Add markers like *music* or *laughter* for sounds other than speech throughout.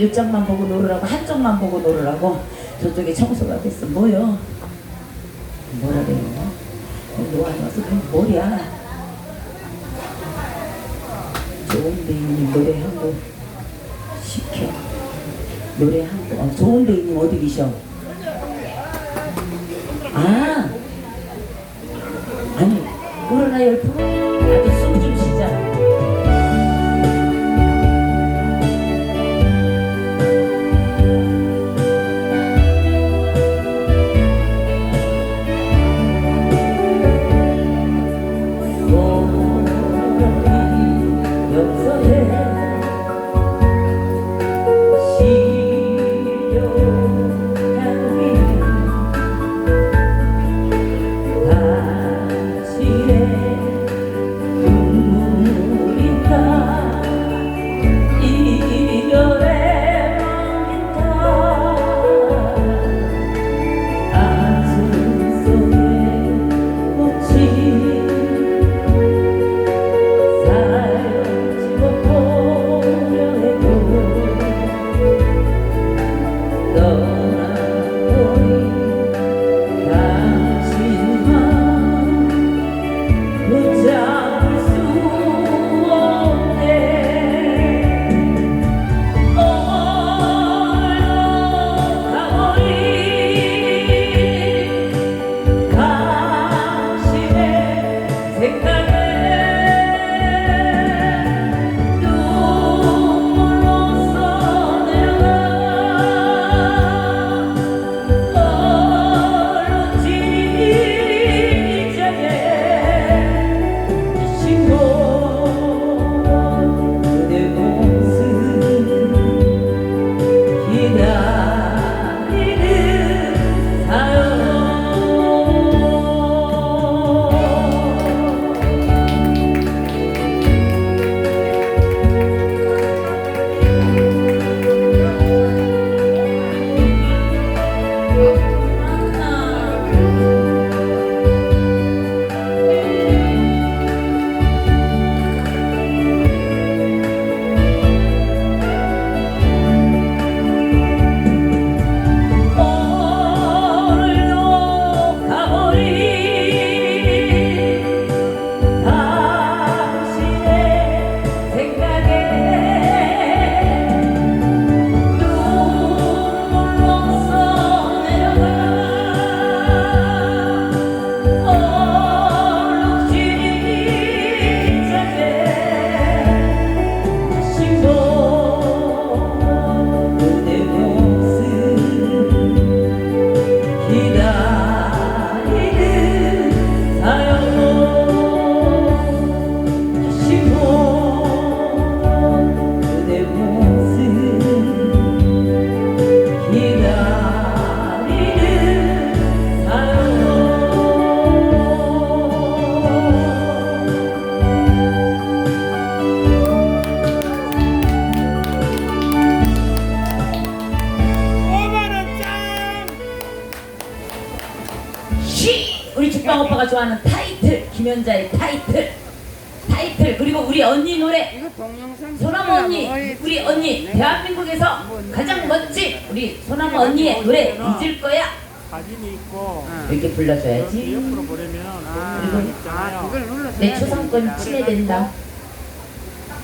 이쪽만 보고 놀으라고 한쪽만 보고 놀으라고 저쪽에 청소가 됐어 뭐요? 뭐라 그래요? 놓아놔서 그냥 뭐야? 좋은 배우님 노래 한곡 시켜 노래 한곡 어, 좋은 배우님 어디 계셔? 쉬! 우리 죽방 오빠가 좋아하는 타이틀 김연자의 타이틀. 타이틀 그리고 우리 언니 노래. 소나무 언니 우리 언니 대한민국에서 가장 멋진 우리 소나무 언니의 노래 잊을 거야. 사진이 있고. 이렇게 불러줘야지. 옆으로 보려면 아, 아내 초상권 침해된다.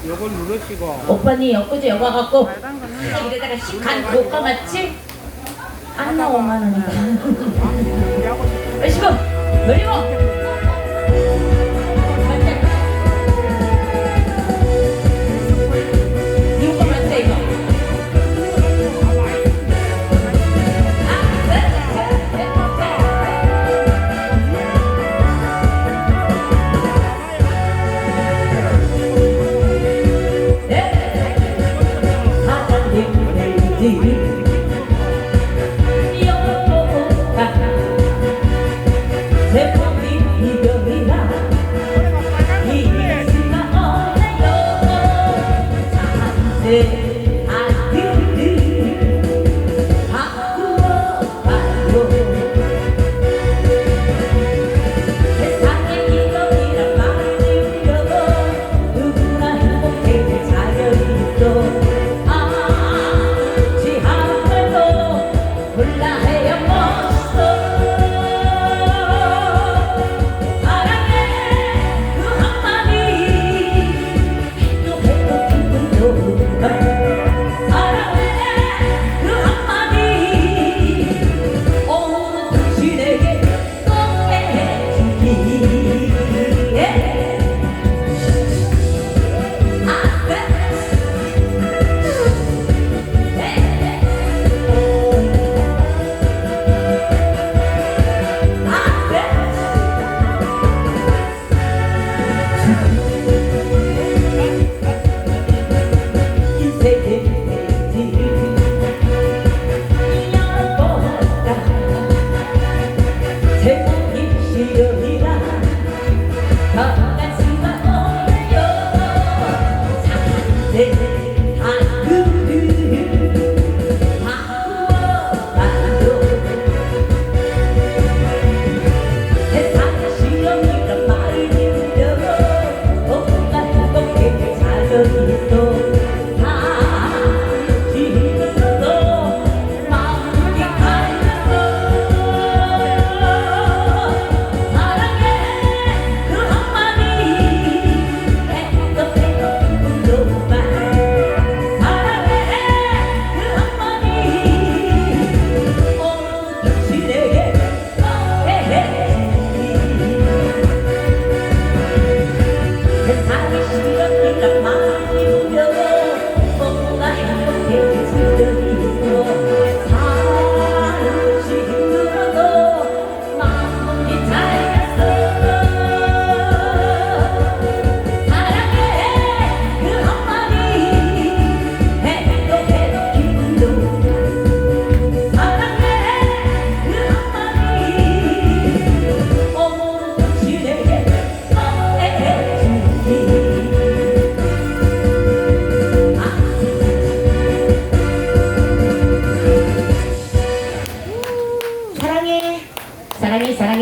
요걸 누르시고. 오빠니 엊그제 여가 갖고 이래다가 식한 고가 맞지? 안 나와 5만 원이다 얼씨구 놀리고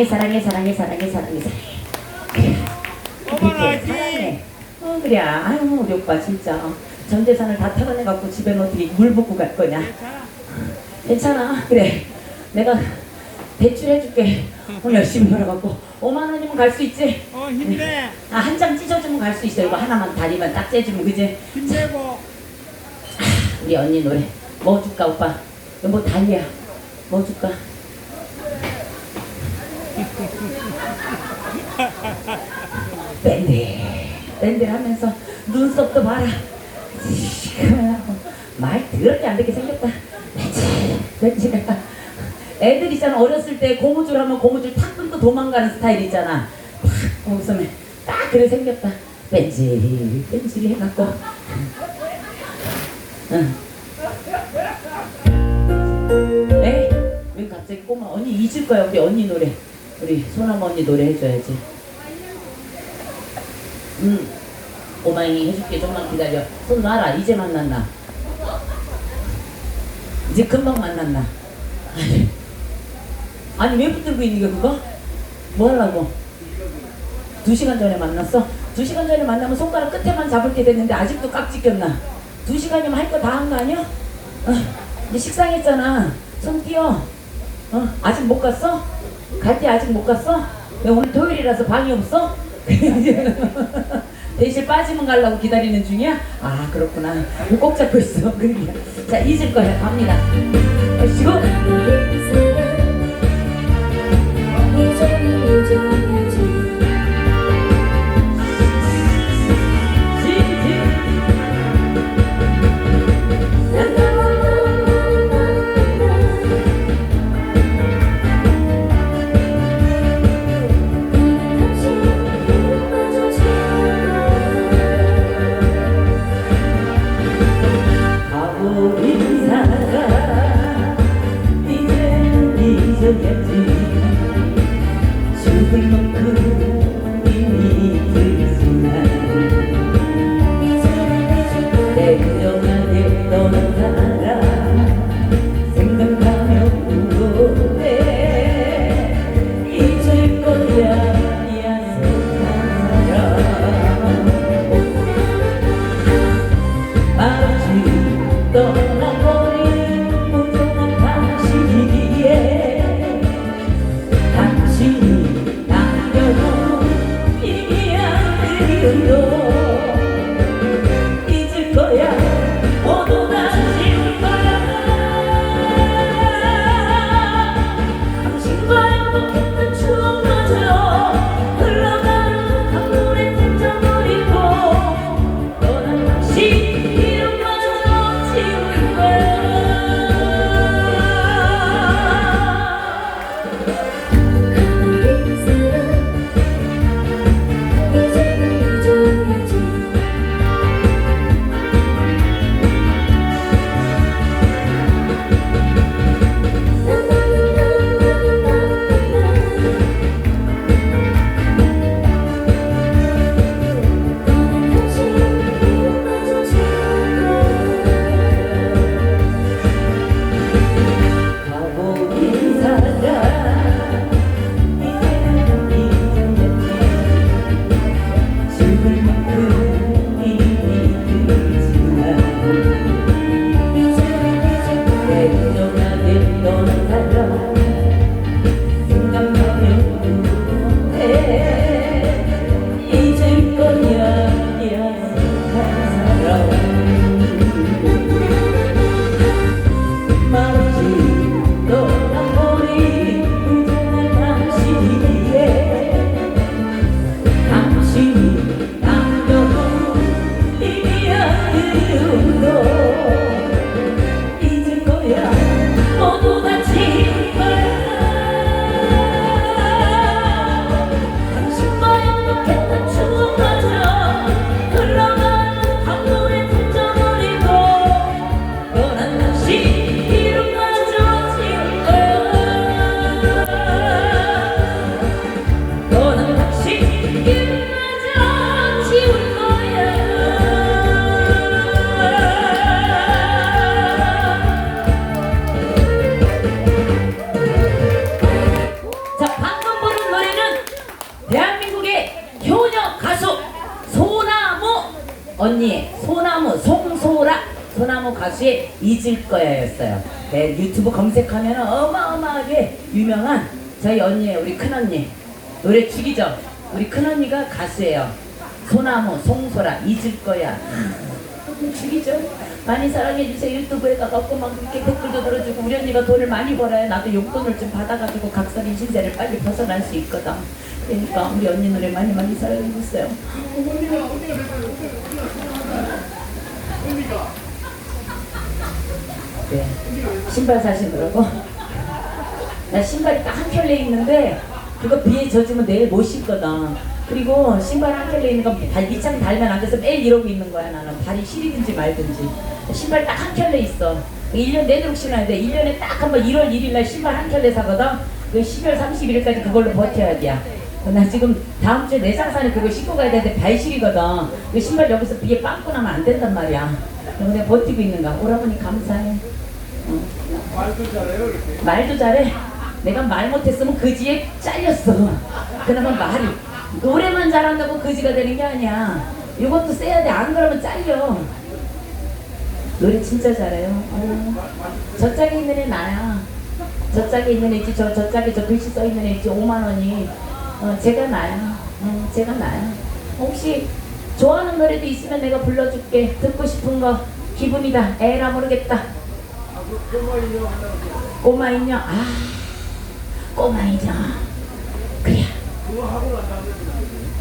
사랑해 사랑해 사랑해 사랑해 사랑해. 사랑해 사랑해. 어 그래. 아유 우리 오빠 진짜. 전 재산을 다 타가내 갖고 집에 어떻게 물 붓고 갈 거냐. 괜찮아. 그래. 내가 대출 해줄게. 오늘 열심히 벌어갖고. 5만 원이면 갈 수 있지? 어, 힘내. 아 한 장 찢어주면 갈 수 있어. 이거 하나만 다리만 딱 째주면 그지? 힘내고. 우리 언니 노래. 뭐 줄까 오빠? 뭐 달리야? 뭐 줄까 밴드 하면서 눈썹도 봐라 말 더럽게 안 듣게 생겼다 밴드 밴드가 애들 있잖아 어렸을 때 고무줄 하면 고무줄 탁 끊고 도망가는 스타일 있잖아 탁 웃으면 딱 그래 생겼다 뺀질 뺀질 해갖고 응. 에이, 왜 갑자기 꼬마 언니 잊을 거야 우리 언니 노래 우리 소남 언니 노래 해줘야지 응 꼬마이 해줄게 좀만 기다려 손 놔라 이제 만났나 이제 금방 만났나 *laughs* 아니, 왜 붙들고 있는 게 그거? 뭐 하려고? 두 시간 전에 만났어? 두 시간 전에 만나면 손가락 끝에만 잡을 게 됐는데 아직도 깍지 꼈나? 두 시간이면 할 거 다 한 거 아니야? 어, 이제 식상했잖아. 손 띄어. 어, 아직 못 갔어? 갈때 아직 못 갔어? 왜 오늘 토요일이라서 방이 없어? *laughs* 대신 빠지면 가려고 기다리는 중이야? 아 그렇구나. 꼭 잡고 있어. *laughs* 자 잊을 거야. 갑니다. 쉬고. 的眼睛。 소나무 가수의 잊을 거야였어요. 네, 유튜브 검색하면 어마어마하게 유명한 저희 언니의 우리 큰언니 노래 죽이죠. 우리 큰언니가 가수예요. 소나무 송소라 잊을 거야. 죽이죠. 많이 사랑해주세요. 유튜브에다가 막 그렇게 댓글도 들어주고 우리 언니가 돈을 많이 벌어야 나도 용돈을 좀 받아가지고 각설인 신세를 빨리 벗어날 수 있거든. 그러니까 우리 언니 노래 많이 많이 사랑해주세요. 네. 신발 사시느라고? 나 신발이 딱 한 켤레 있는데 그거 비에 젖으면 내일 못 신거든. 그리고 신발 한 켤레 있는 거발 밑창 달면 안 돼서 매일 이러고 있는 거야 나는 발이 시리든지 말든지 신발 딱 한 켤레 있어 1년 내도록 신어야 돼 1년에 딱 한 번 1월 1일 날 신발 한 켤레 사거든 그 12월 31일까지 그걸로 버텨야 돼. 나 지금 다음 주에 내장산에 그거 신고 가야 되는데 발 시리거든 그 신발 여기서 비에 빵꾸 나면 안 된단 말이야 내가 버티고 있는가 오라버니 감사해 어. 말도 잘해. 내가 말 못했으면 그지에 잘렸어. 그나마 말이 노래만 잘한다고 그지가 되는 게 아니야. 이것도 써야 돼. 안 그러면 잘려. 노래 진짜 잘해요. 어. 저 짝에 있는 애 나야. 저 짝에 있는 애 있지. 저, 저 짝에 저 글씨 써 있는 애 있지. 5만 원이. 어, 제가 나야. 어, 제가 나야. 혹시 좋아하는 노래도 있으면 내가 불러줄게. 듣고 싶은 거. 기분이다. 에라 모르겠다. 꼬마 인형 아 꼬마 인형 그래.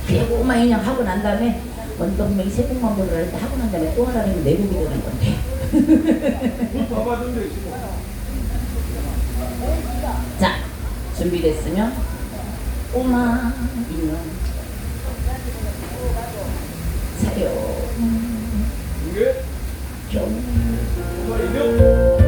그래 꼬마 인형 하고 난 다음에 원동명이 세 곡만 부르는데 하고 난 다음에 또 하라면 네 곡이 되는 건데. *laughs* 자 준비됐으면 꼬마 인형 사요. 경 아주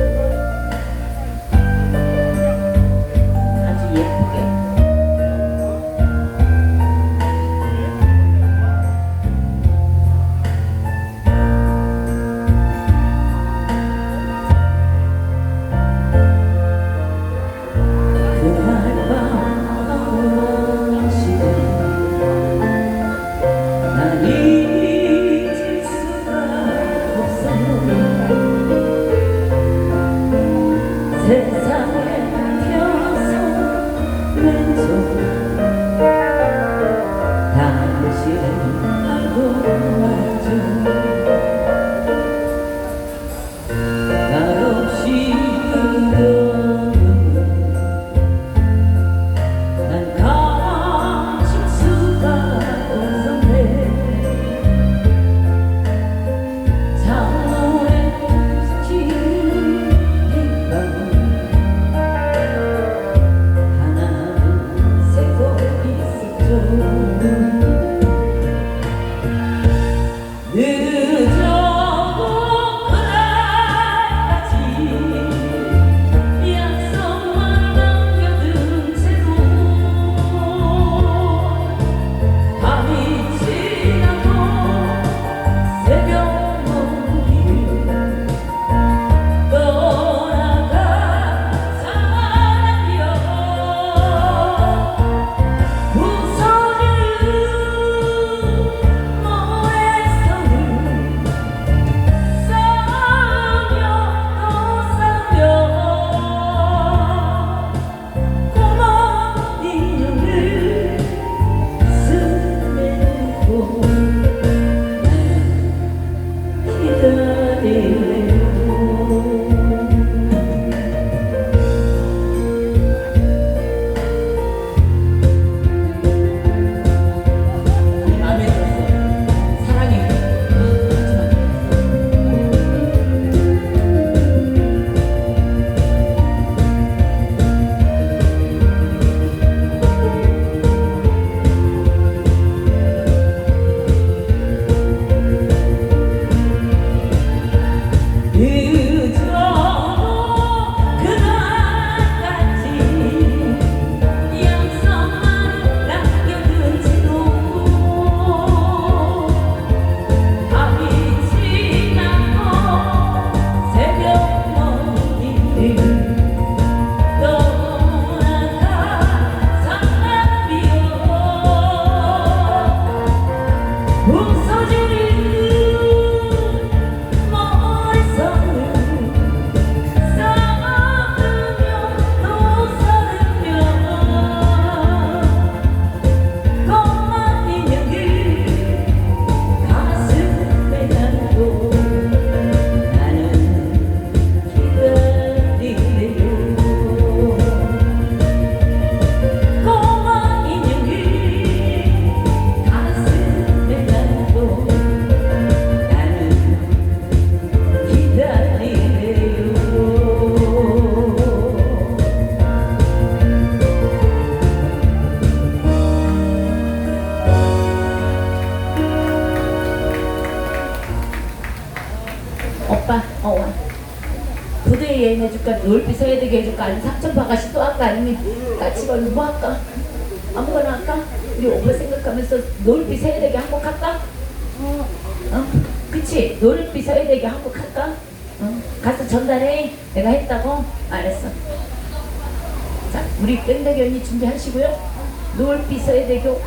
아니면 까치 걸로 뭐 할까? 아무거나 할까? 우리 오빠 생각하면서 넓이 서야 되게 한곡 할까? 어? 그치? 넓이 서야 되게 한곡 할까? 어? 가서 전달해. 내가 했다고? 알았어. 자, 우리 뺑덕이 언니 준비하시고요. 넓이 서야 되고.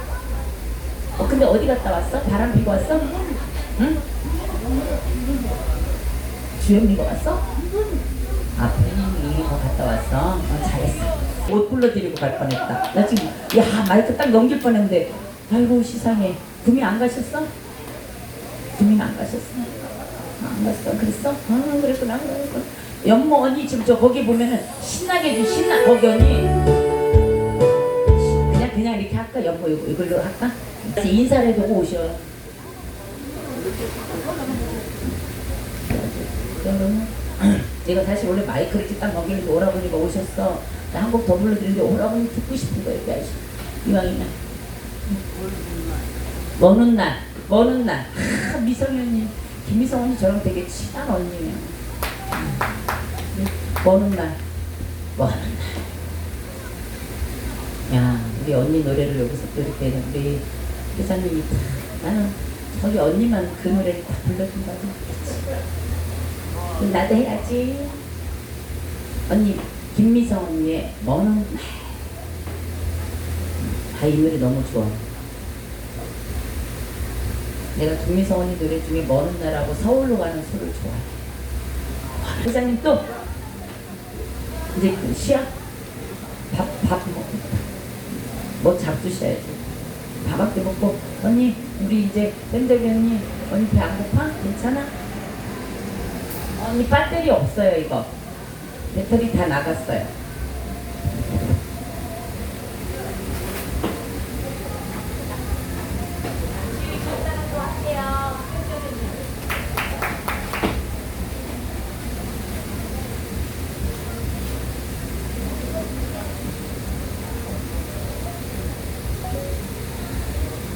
어, 근데 어디 갔다 왔어? 바람 피고 왔어? 응? 주영이가 왔어? 아, 거 갔다 왔어? 어, 잘했어. 옷 불러드리고 갈 뻔했다. 나 지금, 야, 마이크 딱 넘길 뻔했는데, 아이고, 시상해. 구미 안 가셨어? 구미는 안 가셨어? 아, 안 갔어? 그랬어? 아, 그랬구나. 연모 언니 지금 저 거기 보면은 신나게 좀 신나, 거기 언니. 그냥, 그냥 이렇게 할까? 연모 이걸로 할까? 인사를 해두고 오셔. 내가 다시 원래 마이크를 이렇게 딱 넘기는데 오라버니가 오셨어. 나 한 곡 더 불러드리는데 오라버니 듣고 싶은 거 얘기하시. 이왕이면. 먼 날, 먼 날. 아, 미성이 언니, 김미성 언니 저랑 되게 친한 언니예요. 음. 먼 날, 먼 날. 야, 우리 언니 노래를 여기서 또 이렇게 우리 회장님이 다, 나는 저기 언니만 그 노래를 다 불러준다고. 그럼 나도 해야지. 언니, 김미성 언니의 먼 날. 아, 이 노래 너무 좋아. 내가 김미성 언니 노래 중에 먼 날하고 서울로 가는 소를 좋아해. 회장님 또 이제 그 시야 밥밥 먹고 뭐 잡수셔야지. 밥한끼 먹고 언니 우리 이제 밴드기 언니 언니 배 안 고파? 괜찮아? 언니 배터리 없어요 이거 배터리 다 나갔어요